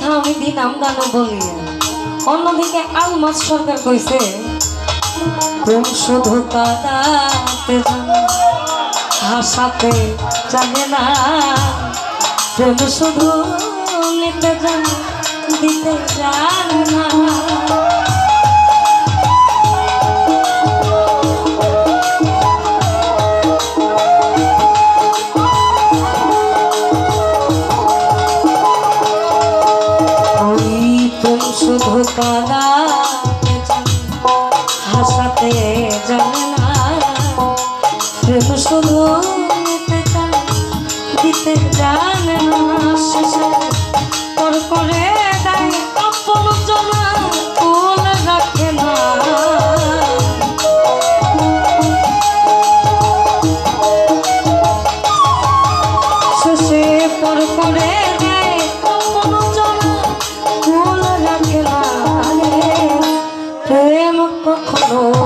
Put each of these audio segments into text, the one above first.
কথা আমি দিতাম দানো বলি অন্যদিকে আলমাস সরকার কইছে প্রেম শুধু কাদাতে হাসাতে জানে না প্রেম শুধু নিতে জানে দিতে জানে না। কখনো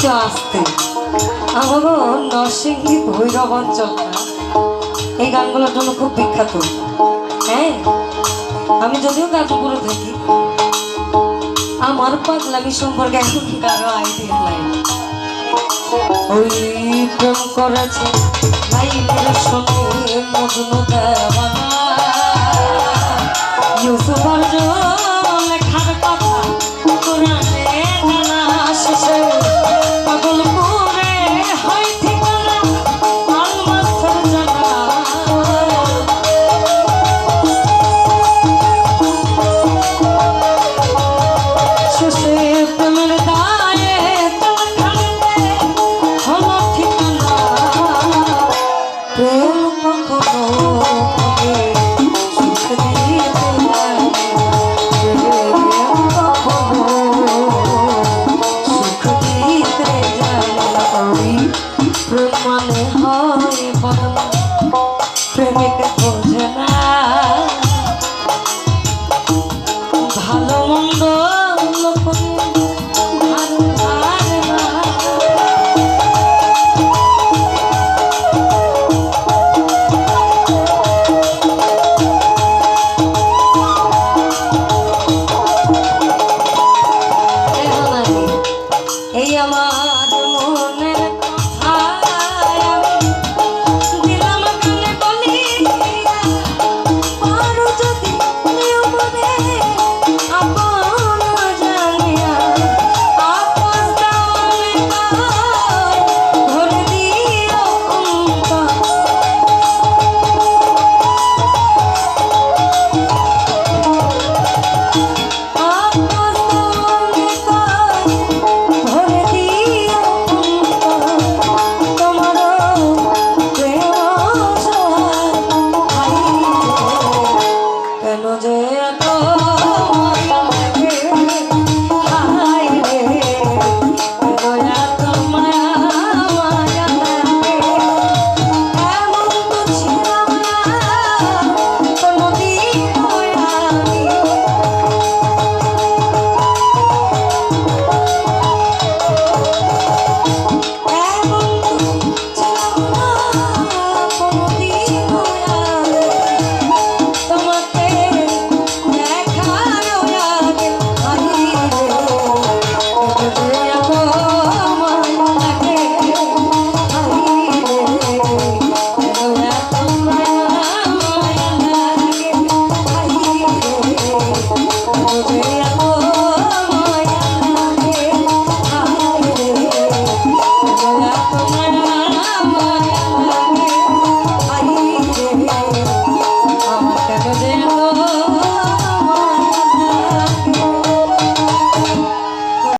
একটু আসতে। আমারও নরসিংহী ভৈরব অঞ্চলটা। এই গানগুলোর জন্য খুব বিখ্যাত। হ্যাঁ? আমি যদিও গাজীপুরে থাকি। আমার পাগলামি সম্পর্কে এখন কারও আইডিয়া নাই। ওই প্রেম করেছে লাইলের সঙ্গে মজনু দেওয়ানা ইউসুফ অর্জুন এত